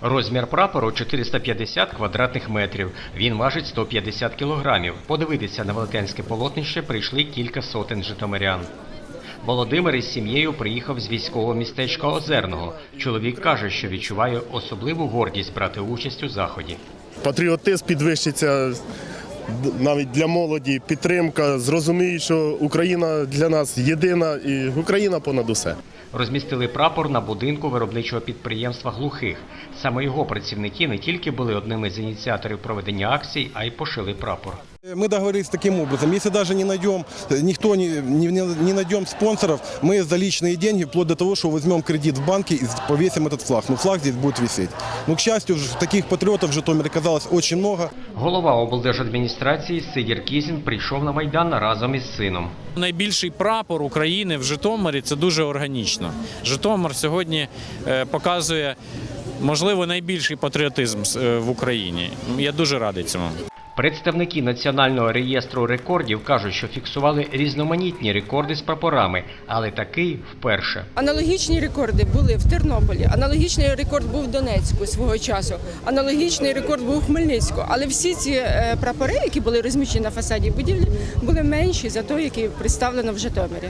Розмір прапору 450 квадратних метрів. Він важить 150 кілограмів. Подивитися на велетенське полотнище прийшли кілька сотень житомирян. Володимир із сім'єю приїхав з військового містечка Озерного. Чоловік каже, що відчуває особливу гордість брати участь у заході. Патріотизм підвищиться навіть для молоді, підтримка. Зрозуміють, що Україна для нас єдина і Україна понад усе. Розмістили прапор на будинку виробничого підприємства глухих. Саме його працівники не тільки були одними з ініціаторів проведення акцій, а й пошили прапор. Мы договорились таким образом. Если даже не найдем, никто не, не, не найдем спонсоров, мы за личные деньги, вплоть до того, что возьмем кредит в банке и повесим этот флаг. Но флаг здесь будет висеть. Но, к счастью, ж- таких патриотов в Житомире оказалось очень много. Голова облдержадміністрації Сидір Кізін прийшов на майдан разом із сином. Найбільший прапор України в Житомирі це дуже органічно. Житомир сьогодні е, показує, можливо, найбільший патріотизм е, в Україні. Я дуже радий цьому. Представники Національного реєстру рекордів кажуть, що фіксували різноманітні рекорди з прапорами, але такий вперше. Аналогічні рекорди були в Тернополі. Аналогічний рекорд був в Донецьку свого часу. Аналогічний рекорд був у Хмельницьку. Але всі ці е, прапори, які були розміщені на фасаді будівлі, були менші за той, який представлено в Житомирі.